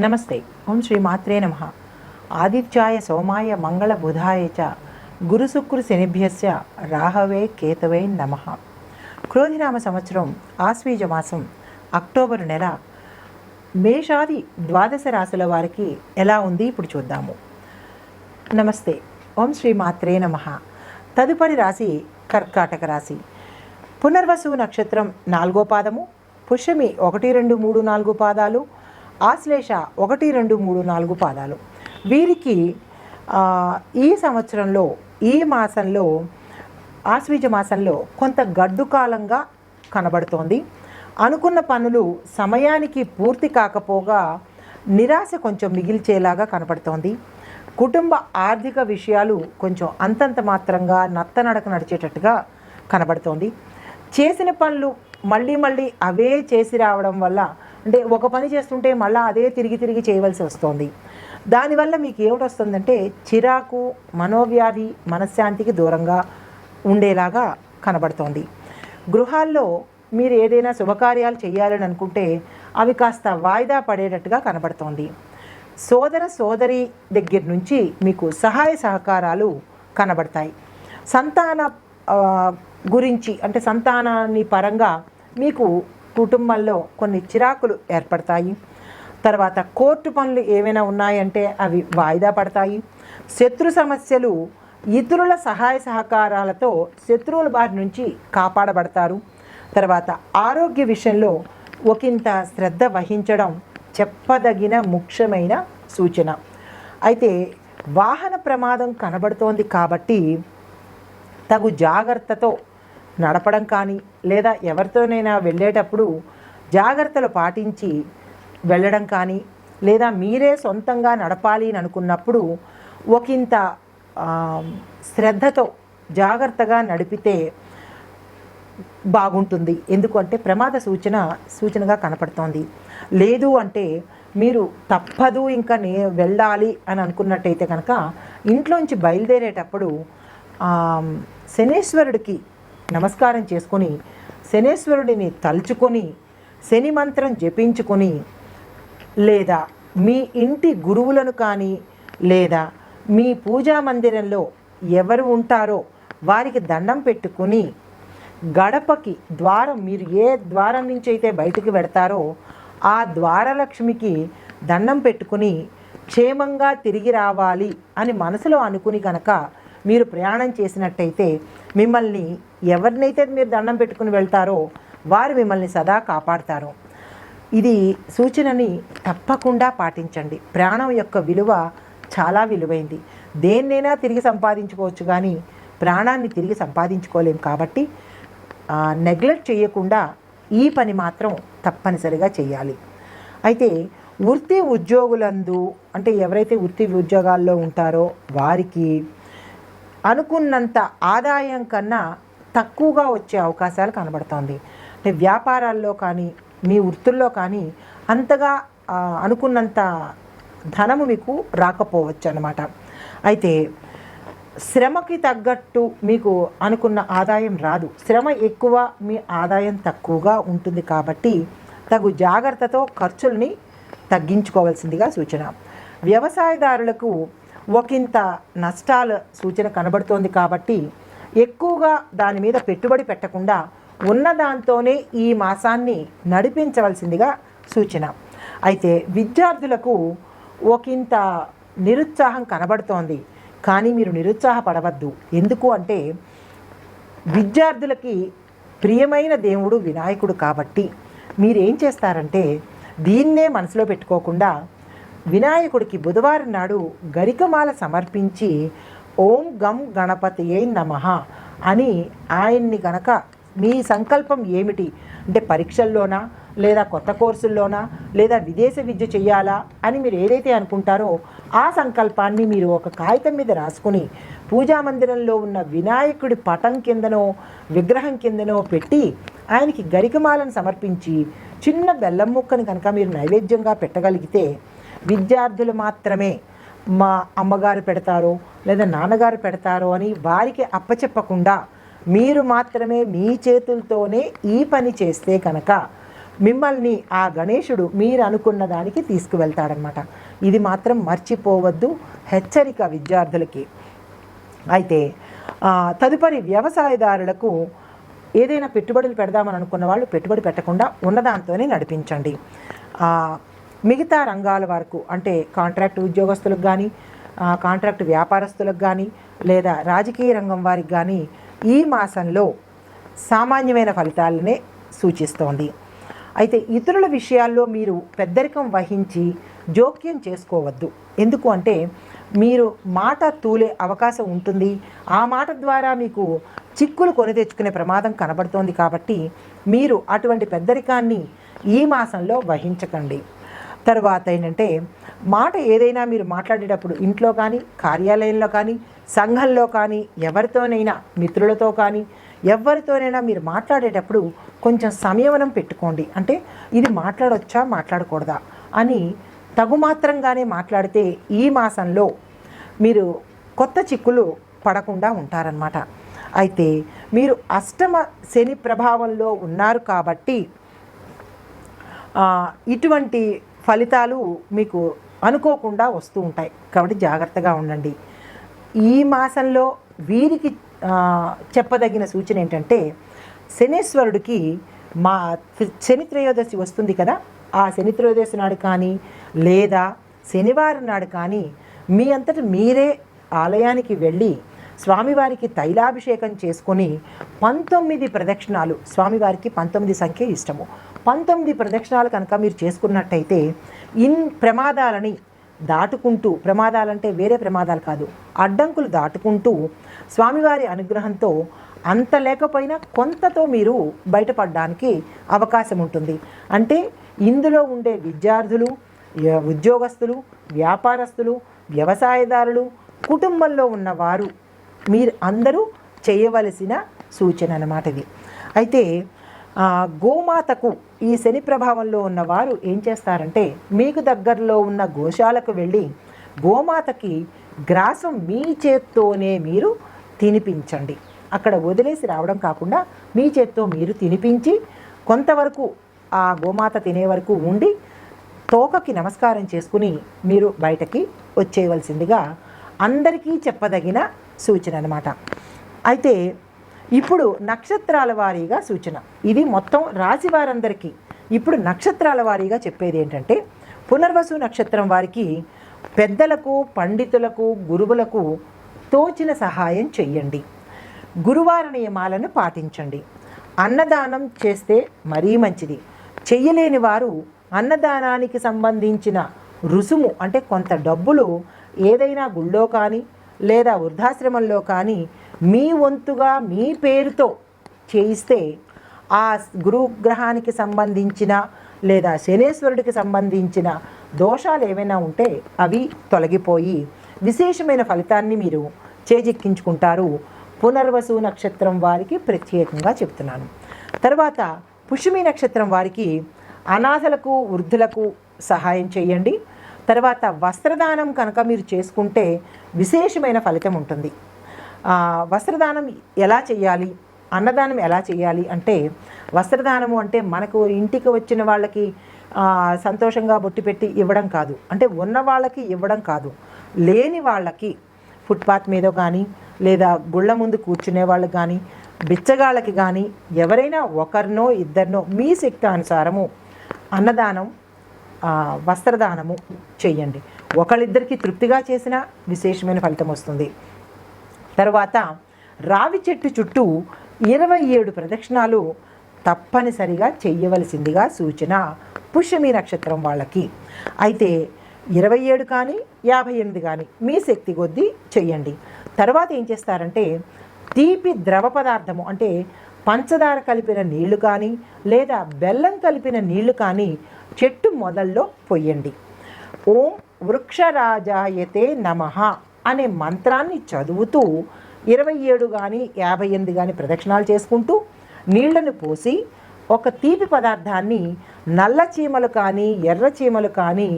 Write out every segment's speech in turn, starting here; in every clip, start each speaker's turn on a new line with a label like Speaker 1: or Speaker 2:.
Speaker 1: నమస్తే. ఓం శ్రీ మాత్రే నమ. ఆదిత్యాయ సోమాయ మంగళ బుధాయ చ గురుశుక్రు శనిభ్యస్య రాహవే కేతవే నమ. క్రోధినామ సంవత్సరం ఆశ్వీజ మాసం అక్టోబరు నెల మేషాది ద్వాదశ రాశుల వారికి ఎలా ఉంది ఇప్పుడు చూద్దాము. నమస్తే. ఓం శ్రీ మాత్రే నమ. తదుపరి రాశి కర్కాటక రాశి. పునర్వసు నక్షత్రం నాలుగో పాదము పుష్యమి ఒకటి రెండు మూడు నాలుగు పాదాలు ఆశ్లేష ఒకటి రెండు మూడు నాలుగు పాదాలు. వీరికి ఈ సంవత్సరంలో ఈ మాసంలో ఆశ్వీజ మాసంలో కొంత గడ్డు కాలంగా కనబడుతోంది. అనుకున్న పనులు సమయానికి పూర్తి కాకపోగా నిరాశ కొంచెం మిగిల్చేలాగా కనపడుతోంది కుటుంబ ఆర్థిక విషయాలు కొంచెం అంతంత మాత్రంగా నత్తనడక నడిచేటట్టుగా కనబడుతోంది. చేసిన పనులు మళ్ళీ మళ్ళీ అవే చేసి రావడం వల్ల అంటే ఒక పని చేస్తుంటే మళ్ళీ అదే తిరిగి తిరిగి చేయవలసి వస్తుంది. దానివల్ల మీకు ఏమిటొస్తుందంటే చిరాకు మనోవ్యాధి మనశ్శాంతికి దూరంగా ఉండేలాగా కనబడుతోంది. గృహాల్లో మీరు ఏదైనా శుభకార్యాలు చేయాలని అనుకుంటే అవి కాస్త వాయిదా పడేటట్టుగా కనబడుతోంది. సోదర సోదరి దగ్గర నుంచి మీకు సహాయ సహకారాలు కనబడతాయి. సంతాన గురించి అంటే సంతానాన్ని పరంగా మీకు కుటుంబంలో కొన్ని చిరాకులు ఏర్పడతాయి. తర్వాత కోర్టు పనులు ఏవైనా ఉన్నాయంటే అవి వాయిదా పడతాయి. శత్రు సమస్యలు ఇతరుల సహాయ సహకారాలతో శత్రువుల బారి నుంచి కాపాడబడతారు. తర్వాత ఆరోగ్య విషయంలో ఒకంత శ్రద్ధ వహించడం చెప్పదగిన ముఖ్యమైన సూచన. అయితే వాహన ప్రమాదం కనబడుతోంది కాబట్టి తగు జాగ్రత్తతో నడపడం కానీ లేదా ఎవరితోనైనా వెళ్ళేటప్పుడు జాగ్రత్తలు పాటించి వెళ్ళడం కానీ లేదా మీరే సొంతంగా నడపాలి అని అనుకున్నప్పుడు ఒకంత శ్రద్ధతో జాగ్రత్తగా నడిపితే బాగుంటుంది. ఎందుకంటే ప్రమాద సూచన సూచనగా కనపడుతోంది. లేదు అంటే మీరు తప్పదు ఇంకా నే వెళ్ళాలి అని అనుకున్నట్టయితే కనుక ఇంట్లోంచి బయలుదేరేటప్పుడు శనేశ్వరుడికి నమస్కారం చేసుకొని శనేశ్వరుడిని తలుచుకొని శని మంత్రం జపించుకొని లేదా మీ ఇంటి గురువులను కానీ లేదా మీ పూజా మందిరంలో ఎవరు ఉంటారో వారికి దండం పెట్టుకుని గడపకి ద్వారం మీరు ఏ ద్వారం నుంచి అయితే బయటికి పెడతారో ఆ ద్వారలక్ష్మికి దండం పెట్టుకుని క్షేమంగా తిరిగి రావాలి అని మనసులో అనుకుని కనుక మీరు ప్రయాణం చేసినట్టయితే మిమ్మల్ని ఎవరినైతే మీరు దండం పెట్టుకుని వెళ్తారో వారు మిమ్మల్ని సదా కాపాడతారు. ఇది సూచనని తప్పకుండా పాటించండి. ప్రాణం యొక్క విలువ చాలా విలువైంది. దేన్నైనా తిరిగి సంపాదించుకోవచ్చు కానీ ప్రాణాన్ని తిరిగి సంపాదించుకోలేం కాబట్టి నెగ్లెక్ట్ చేయకుండా ఈ పని మాత్రం తప్పనిసరిగా చేయాలి. అయితే వృత్తి ఉద్యోగులందు అంటే ఎవరైతే వృత్తి ఉద్యోగాల్లో ఉంటారో వారికి అనుకున్నంత ఆదాయం కన్నా తక్కువగా వచ్చే అవకాశాలు కనబడుతోంది. అంటే వ్యాపారాల్లో కానీ మీ వృత్తుల్లో కానీ అంతగా అనుకున్నంత ధనము మీకు రాకపోవచ్చు అన్నమాట అయితే శ్రమకి తగ్గట్టు మీకు అనుకున్న ఆదాయం రాదు. శ్రమ ఎక్కువ మీ ఆదాయం తక్కువగా ఉంటుంది కాబట్టి తగు జాగ్రత్తతో ఖర్చుల్ని తగ్గించుకోవాల్సిందిగా సూచన. వ్యవసాయదారులకు ఒకంత నష్టాల సూచన కనబడుతోంది కాబట్టి ఎక్కువగా దాని మీద పెట్టుబడి పెట్టకుండా ఉన్న దాంతోనే ఈ మాసాన్ని నడిపించవలసిందిగా సూచన. అయితే విద్యార్థులకు ఒకంత నిరుత్సాహం కనబడుతోంది. కానీ మీరు నిరుత్సాహపడవద్దు. ఎందుకు అంటే విద్యార్థులకి ప్రియమైన దేవుడు వినాయకుడు కాబట్టి మీరేం చేస్తారంటే దీన్నే మనసులో పెట్టుకోకుండా వినాయకుడికి బుధవారం నాడు గరికమాల సమర్పించి ఓం గం గణపతియే నమః అని ఆయన్ని గనక మీ సంకల్పం ఏమిటి? అంటే పరీక్షల్లోనా? లేదా కొత్త కోర్సుల్లోనా? లేదా విదేశ విద్య చేయాలా అని మీరు ఏదైతే అనుకుంటారో ఆ సంకల్పాన్ని మీరు ఒక కాగితం మీద రాసుకుని పూజా మందిరంలో ఉన్న వినాయకుడి పటం కిందనో విగ్రహం కిందనో పెట్టి ఆయనకి గరికమాలను సమర్పించి చిన్న బెల్లం ముక్కని కనుక మీరు నైవేద్యంగా పెట్టగలిగితే విద్యార్థులు మాత్రమే మా అమ్మగారు పెడతారో లేదా నాన్నగారు పెడతారో అని వారికి అప్పచెప్పకుండా మీరు మాత్రమే మీ చేతులతోనే ఈ పని చేస్తే కనుక మిమ్మల్ని ఆ గణేశుడు మీరు అనుకున్న దానికి తీసుకువెళ్తాడనమాట ఇది మాత్రం మర్చిపోవద్దు హెచ్చరిక విద్యార్థులకి. అయితే తదుపరి వ్యవసాయదారులకు ఏదైనా పెట్టుబడులు పెడదామని అనుకున్న వాళ్ళు పెట్టుబడి పెట్టకుండా ఉన్నదాంతోనే నడిపించండి. మిగతా రంగాల వరకు అంటే కాంట్రాక్ట్ ఉద్యోగస్తులకు కానీ కాంట్రాక్ట్ వ్యాపారస్తులకు కానీ లేదా రాజకీయ రంగం వారికి కానీ ఈ మాసంలో సామాన్యమైన ఫలితాలనే సూచిస్తోంది. అయితే ఇతరుల విషయాల్లో మీరు పెద్దరికం వహించి జోక్యం చేసుకోవద్దు. ఎందుకు అంటే మీరు మాట తూలే అవకాశం ఉంటుంది. ఆ మాట ద్వారా మీకు చిక్కులు కొని తెచ్చుకునే ప్రమాదం కనబడుతోంది కాబట్టి మీరు అటువంటి పెద్దరికాన్ని ఈ మాసంలో వహించకండి. తర్వాత ఏంటంటే మాట ఏదైనా మీరు మాట్లాడేటప్పుడు ఇంట్లో కానీ కార్యాలయంలో కానీ సంఘంలో కానీ ఎవరితోనైనా మిత్రులతో కానీ ఎవరితోనైనా మీరు మాట్లాడేటప్పుడు కొంచెం సంయమనం పెట్టుకోండి. అంటే ఇది మాట్లాడొచ్చా మాట్లాడకూడదా అని తగుమాత్రంగానే మాట్లాడితే ఈ మాసంలో మీరు కొత్త చిక్కులు పడకుండా ఉంటారనమాట అయితే మీరు అష్టమ శని ప్రభావంలో ఉన్నారు కాబట్టి ఇటువంటి ఫలితాలు మీకు అనుకోకుండా వస్తూ ఉంటాయి. కాబట్టి జాగ్రత్తగా ఉండండి. ఈ మాసంలో వీరికి చెప్పదగిన సూచన ఏంటంటే శనేశ్వరుడికి మా శని త్రయోదశి వస్తుంది కదా ఆ శని త్రయోదశి నాడు కానీ లేదా శనివారం నాడు కానీ మీ అంతట మీరే ఆలయానికి వెళ్ళి స్వామివారికి తైలాభిషేకం చేసుకొని పంతొమ్మిది ప్రదక్షిణాలు స్వామివారికి పంతొమ్మిది సంఖ్య ఇష్టము. పంతొమ్మిది ప్రదక్షిణాలు కనుక మీరు చేసుకున్నట్టయితే ఇన్ ప్రమాదాలని దాటుకుంటూ ప్రమాదాలంటే వేరే ప్రమాదాలు కాదు అడ్డంకులు దాటుకుంటూ స్వామివారి అనుగ్రహంతో అంత లేకపోయినా కొంతతో మీరు బయటపడడానికి అవకాశం ఉంటుంది. అంటే ఇందులో ఉండే విద్యార్థులు ఉద్యోగస్తులు వ్యాపారస్తులు వ్యవసాయదారులు కుటుంబంలో ఉన్నవారు మీరు అందరూ చేయవలసిన సూచన అన్నమాట ఇది. అయితే గోమాతకు ఈ శని ప్రభావంలో ఉన్నవారు ఏం చేస్తారంటే మీకు దగ్గరలో ఉన్న గోశాలకు వెళ్ళి గోమాతకి గ్రాసం మీ చేత్తోనే మీరు తినిపించండి. అక్కడ వదిలేసి రావడం కాకుండా మీ చేత్తో మీరు తినిపించి కొంతవరకు ఆ గోమాత తినే వరకు ఉండి తోకకి నమస్కారం చేసుకుని మీరు బయటకి వచ్చేయవలసిందిగా అందరికీ చెప్పదగిన సూచన అనమాట అయితే ఇప్పుడు నక్షత్రాల వారీగా సూచన. ఇది మొత్తం రాశి వారందరికీ. ఇప్పుడు నక్షత్రాల వారీగా చెప్పేది ఏంటంటే పునర్వసు నక్షత్రం వారికి పెద్దలకు పండితులకు గురువులకు తోచిన సహాయం చెయ్యండి. గురువార నియమాలను పాటించండి. అన్నదానం చేస్తే మరీ మంచిది. చెయ్యలేని వారు అన్నదానానికి సంబంధించిన రుసుము అంటే కొంత డబ్బులు ఏదైనా గుళ్ళో కానీ లేదా వృద్ధాశ్రమంలో కానీ మీ వంతుగా మీ పేరుతో చేయిస్తే ఆ గురుగ్రహానికి సంబంధించిన లేదా శనేశ్వరుడికి సంబంధించిన దోషాలు ఏమైనా ఉంటే అవి తొలగిపోయి విశేషమైన ఫలితాన్ని మీరు చేజిక్కించుకుంటారు. పునర్వసు నక్షత్రం వారికి ప్రత్యేకంగా చెప్తున్నాను తర్వాత పుష్మి నక్షత్రం వారికి అనాథలకు వృద్ధులకు సహాయం చేయండి. తర్వాత వస్త్రదానం కనుక మీరు చేసుకుంటే విశేషమైన ఫలితం ఉంటుంది. వస్త్రదానం ఎలా చేయాలి? అన్నదానం ఎలా చేయాలి? అంటే వస్త్రదానము అంటే మనకు ఇంటికి వచ్చిన వాళ్ళకి సంతోషంగా బొట్టు పెట్టి ఇవ్వడం కాదు. అంటే ఉన్న వాళ్ళకి ఇవ్వడం కాదు. లేని వాళ్ళకి ఫుట్పాత్ మీద కానీ లేదా గుళ్ళ ముందు కూర్చునే వాళ్ళకి కానీ బిచ్చగాళ్ళకి కానీ ఎవరైనా ఒకరినో ఇద్దరినో మీ శక్తి అనుసారము అన్నదానం వస్త్రదానము చేయండి. ఒకళ్ళిద్దరికి తృప్తిగా చేసినా విశేషమైన ఫలితం వస్తుంది. తర్వాత రావి చెట్టు చుట్టూ ఇరవై ఏడు ప్రదక్షిణాలు తప్పనిసరిగా చెయ్యవలసిందిగా సూచన పుష్యమి నక్షత్రం వాళ్ళకి. అయితే ఇరవై ఏడు కానీ యాభై ఎనిమిది కానీ మీ శక్తి కొద్దీ చెయ్యండి. తర్వాత ఏం చేస్తారంటే తీపి ద్రవ పదార్థము అంటే పంచదార కలిపిన నీళ్ళు కానీ లేదా బెల్లం కలిపిన నీళ్ళు కానీ చెట్టు మొదల్లో పొయ్యండి. ఓం వృక్షరాజాయతే నమ. అనే మంత్రాన్ని చదువుతూ ఇరవై ఏడు కానీ యాభై ఎనిమిది కానీ ప్రదక్షిణాలు చేసుకుంటూ నీళ్ళను పోసి ఒక తీపి పదార్థాన్ని నల్ల చీమలు కానీ ఎర్ర చీమలు కానీ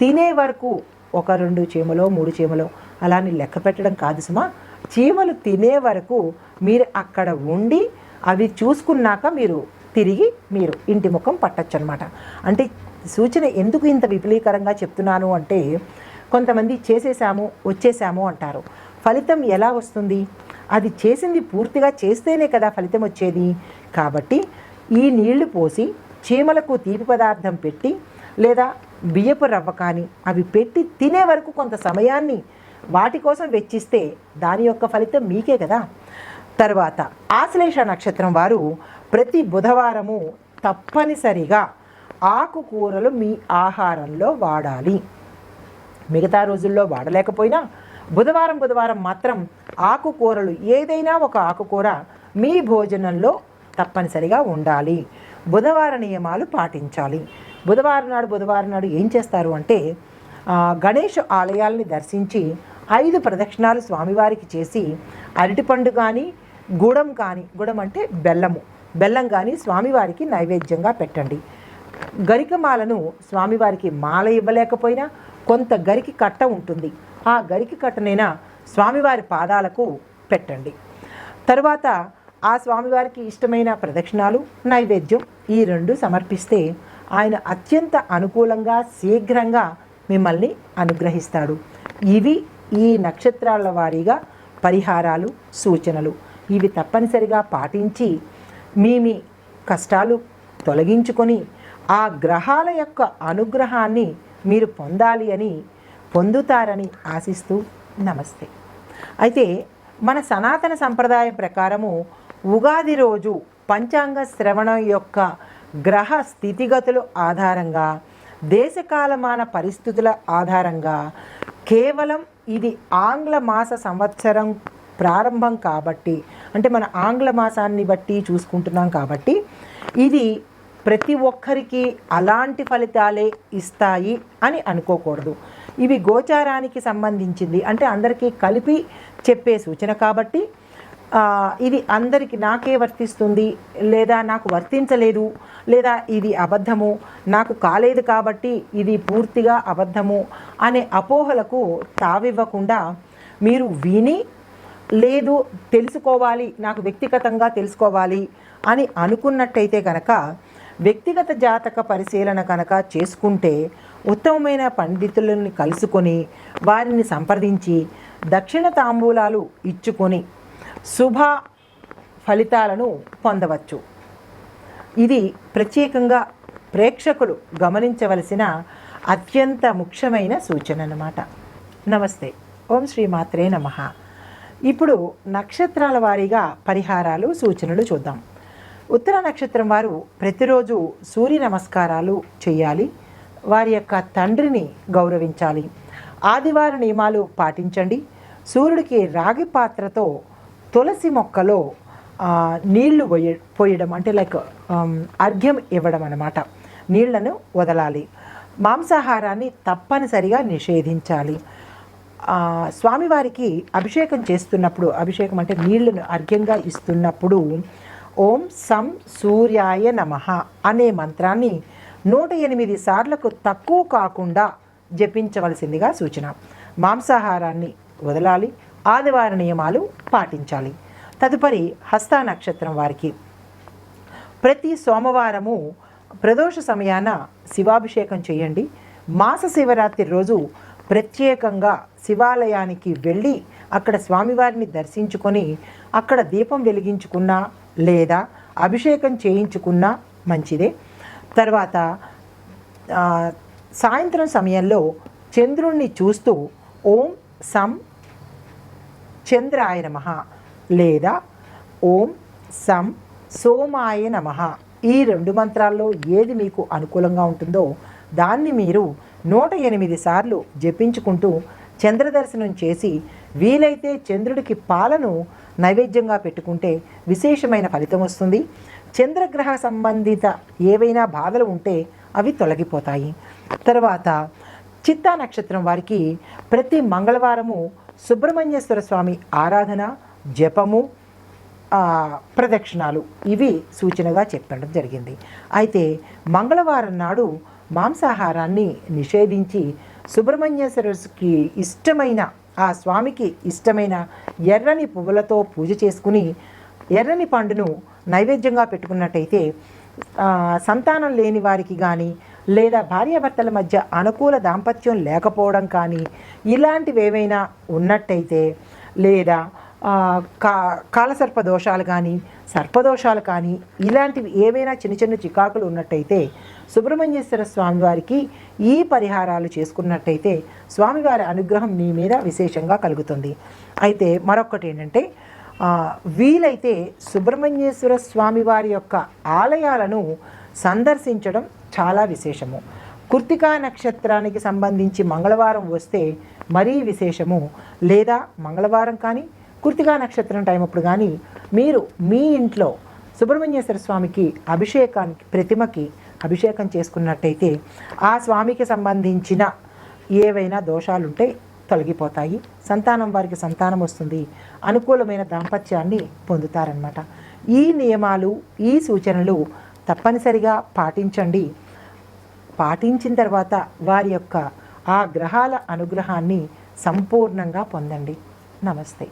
Speaker 1: తినే వరకు ఒక రెండు చీమలో మూడు చీమలో అలాని లెక్క పెట్టడం కాదు సుమా. చీమలు తినే వరకు మీరు అక్కడ ఉండి అవి చూసుకున్నాక మీరు తిరిగి మీరు ఇంటి ముఖం పట్టచ్చు అనమాట అంటే సూచన ఎందుకు ఇంత విపులీకరంగా చెప్తున్నాను అంటే కొంతమంది చేసేసాము వచ్చేసాము అంటారు. ఫలితం ఎలా వస్తుంది? అది చేసింది పూర్తిగా చేస్తేనే కదా ఫలితం వచ్చేది. కాబట్టి ఈ నీళ్ళు పోసి చీమలకు తీపి పదార్థం పెట్టి లేదా బియ్యపు రవ్వ కానీ అవి పెట్టి తినే వరకు కొంత సమయాన్ని వాటి కోసం వెచ్చిస్తే దాని యొక్క ఫలితం మీకే కదా. తర్వాత ఆశ్లేష నక్షత్రం వారు ప్రతి బుధవారము తప్పనిసరిగా ఆకుకూరలు మీ ఆహారంలో వాడాలి. మిగతా రోజుల్లో వాడలేకపోయినా బుధవారం బుధవారం మాత్రం ఆకుకూరలు ఏదైనా ఒక ఆకుకూర మీ భోజనంలో తప్పనిసరిగా ఉండాలి. బుధవార నియమాలు పాటించాలి. బుధవారం నాడు బుధవారం నాడు ఏం చేస్తారు అంటే గణేష్ ఆలయాల్ని దర్శించి ఐదు ప్రదక్షిణాలు స్వామివారికి చేసి అరటిపండు కానీ గుడం కానీ గుడం అంటే బెల్లము బెల్లం కానీ స్వామివారికి నైవేద్యంగా పెట్టండి. గరికమాలను స్వామివారికి మాల ఇవ్వలేకపోయినా కొంత గరికి కట్ట ఉంటుంది. ఆ గరికి కట్టనైనా స్వామివారి పాదాలకు పెట్టండి. తరువాత ఆ స్వామివారికి ఇష్టమైన ప్రదక్షిణాలు నైవేద్యం ఈ రెండు సమర్పిస్తే ఆయన అత్యంత అనుకూలంగా శీఘ్రంగా మిమ్మల్ని అనుగ్రహిస్తాడు. ఇవి ఈ నక్షత్రాల వారీగా పరిహారాలు సూచనలు. ఇవి తప్పనిసరిగా పాటించి మీ మీ కష్టాలు తొలగించుకొని ఆ గ్రహాల యొక్క అనుగ్రహాన్ని మీరు పొందాలి అని పొందుతారని ఆశిస్తూ నమస్తే. అయితే మన సనాతన సంప్రదాయం ప్రకారము ఉగాది రోజు పంచాంగ శ్రవణం యొక్క గ్రహ స్థితిగతుల ఆధారంగా దేశకాలమాన పరిస్థితుల ఆధారంగా కేవలం ఇది ఆంగ్ల మాస సంవత్సరం ప్రారంభం కాబట్టి అంటే మన ఆంగ్ల మాసాన్ని బట్టి చూసుకుంటున్నాం కాబట్టి ఇది ప్రతి ఒక్కరికి అలాంటి ఫలితాలే ఇస్తాయి అని అనుకోకూడదు. ఇవి గోచారానికి సంబంధించింది. అంటే అందరికీ కలిపి చెప్పే సూచన కాబట్టి ఇది అందరికి నాకే వర్తిస్తుంది లేదా నాకు వర్తించలేదు లేదా ఇది అబద్ధము నాకు కాలేదు కాబట్టి ఇది పూర్తిగా అబద్ధము అనే అపోహలకు తావివ్వకుండా మీరు విని లేదు తెలుసుకోవాలి నాకు వ్యక్తిగతంగా తెలుసుకోవాలి అని అనుకున్నట్టయితే కనుక వ్యక్తిగత జాతక పరిశీలన కనుక చేసుకుంటే ఉత్తమమైన పండితులని కలుసుకొని వారిని సంప్రదించి దక్షిణ తాంబూలాలు ఇచ్చుకొని శుభ ఫలితాలను పొందవచ్చు. ఇది ప్రత్యేకంగా ప్రేక్షకులు గమనించవలసిన అత్యంత ముఖ్యమైన సూచన అన్నమాట. నమస్తే. ఓం శ్రీ మాత్రే నమ. ఇప్పుడు నక్షత్రాల వారీగా పరిహారాలు సూచనలు చూద్దాం. ఉత్తర నక్షత్రం వారు ప్రతిరోజు సూర్య నమస్కారాలు చేయాలి. వారి యొక్క తండ్రిని గౌరవించాలి. ఆదివార నియమాలు పాటించండి. సూర్యుడికి రాగి పాత్రతో తులసి మొక్కలో నీళ్ళు పోయ పోయడం అంటే లైక్ అర్ఘ్యం ఇవ్వడం అనమాట నీళ్ళను వదలాలి. మాంసాహారాన్ని తప్పనిసరిగా నిషేధించాలి. స్వామివారికి అభిషేకం చేస్తున్నప్పుడు అభిషేకం అంటే నీళ్ళను అర్ఘ్యంగా ఇస్తున్నప్పుడు ఓం సం సూర్యాయ నమః అనే మంత్రాన్ని నూట ఎనిమిది సార్లకు తక్కువ కాకుండా జపించవలసిందిగా సూచన. మాంసాహారాన్ని వదలాలి ఆదివార నియమాలు పాటించాలి. తదుపరి హస్త నక్షత్రం వారికి. ప్రతి సోమవారము ప్రదోష సమయాన శివాభిషేకం చేయండి. మాస శివరాత్రి రోజు ప్రత్యేకంగా శివాలయానికి వెళ్ళి అక్కడ స్వామివారిని దర్శించుకొని అక్కడ దీపం వెలిగించుకున్నా లేదా అభిషేకం చేయించుకున్నా మంచిదే. తర్వాత సాయంత్రం సమయంలో చంద్రుణ్ణి చూస్తూ ఓం సం చంద్రాయ నమ లేదా ఓం సం సోమాయ నమ ఈ రెండు మంత్రాల్లో ఏది మీకు అనుకూలంగా ఉంటుందో దాన్ని మీరు నూట ఎనిమిది సార్లు జపించుకుంటూ చంద్రదర్శనం చేసి వీలైతే చంద్రుడికి పాలను నైవేద్యంగా పెట్టుకుంటే విశేషమైన ఫలితం వస్తుంది. చంద్రగ్రహ సంబంధిత ఏవైనా బాధలు ఉంటే అవి తొలగిపోతాయి. తర్వాత చిత్తా నక్షత్రం వారికి ప్రతి మంగళవారము సుబ్రహ్మణ్యేశ్వర స్వామి ఆరాధన జపము ప్రదక్షిణాలు ఇవి సూచనగా చెప్పడం జరిగింది. అయితే మంగళవారం నాడు మాంసాహారాన్ని నిషేధించి సుబ్రహ్మణ్యేశ్వరుకి ఇష్టమైన ఆ స్వామికి ఇష్టమైన ఎర్రని పువ్వులతో పూజ చేసుకుని ఎర్రని పండును నైవేద్యంగా పెట్టుకున్నట్టయితే సంతానం లేని వారికి కానీ లేదా భార్యాభర్తల మధ్య అనుకూల దాంపత్యం లేకపోవడం కానీ ఇలాంటివి ఏవైనా ఉన్నట్టయితే లేదా కా కాలసర్ప దోషాలు కానీ సర్పదోషాలు కానీ ఇలాంటివి ఏవైనా చిన్న చిన్న చికాకులు ఉన్నట్టయితే సుబ్రహ్మణ్యేశ్వర స్వామి వారికి ఈ పరిహారాలు చేసుకున్నట్టయితే స్వామివారి అనుగ్రహం నీ మీద విశేషంగా కలుగుతుంది. అయితే మరొకటి ఏంటంటే వీలైతే సుబ్రహ్మణ్యేశ్వర స్వామి వారి యొక్క ఆలయాలను సందర్శించడం చాలా విశేషము. కృతికా నక్షత్రానికి సంబంధించి మంగళవారం వస్తే మరీ విశేషము. లేదా మంగళవారం కానీ కృతికా నక్షత్రం టైం అప్పుడు కానీ మీరు మీ ఇంట్లో సుబ్రహ్మణ్యేశ్వర స్వామికి అభిషేకానికి ప్రతిమకి అభిషేకం చేసుకున్నట్టయితే ఆ స్వామికి సంబంధించిన ఏవైనా దోషాలుంటే తొలగిపోతాయి. సంతానం వారికి సంతానం వస్తుంది. అనుకూలమైన దాంపత్యాన్ని పొందుతారనమాట ఈ నియమాలు ఈ సూచనలు తప్పనిసరిగా పాటించండి. పాటించిన తర్వాత వారి యొక్క ఆ గ్రహాల అనుగ్రహాన్ని సంపూర్ణంగా పొందండి. నమస్తే.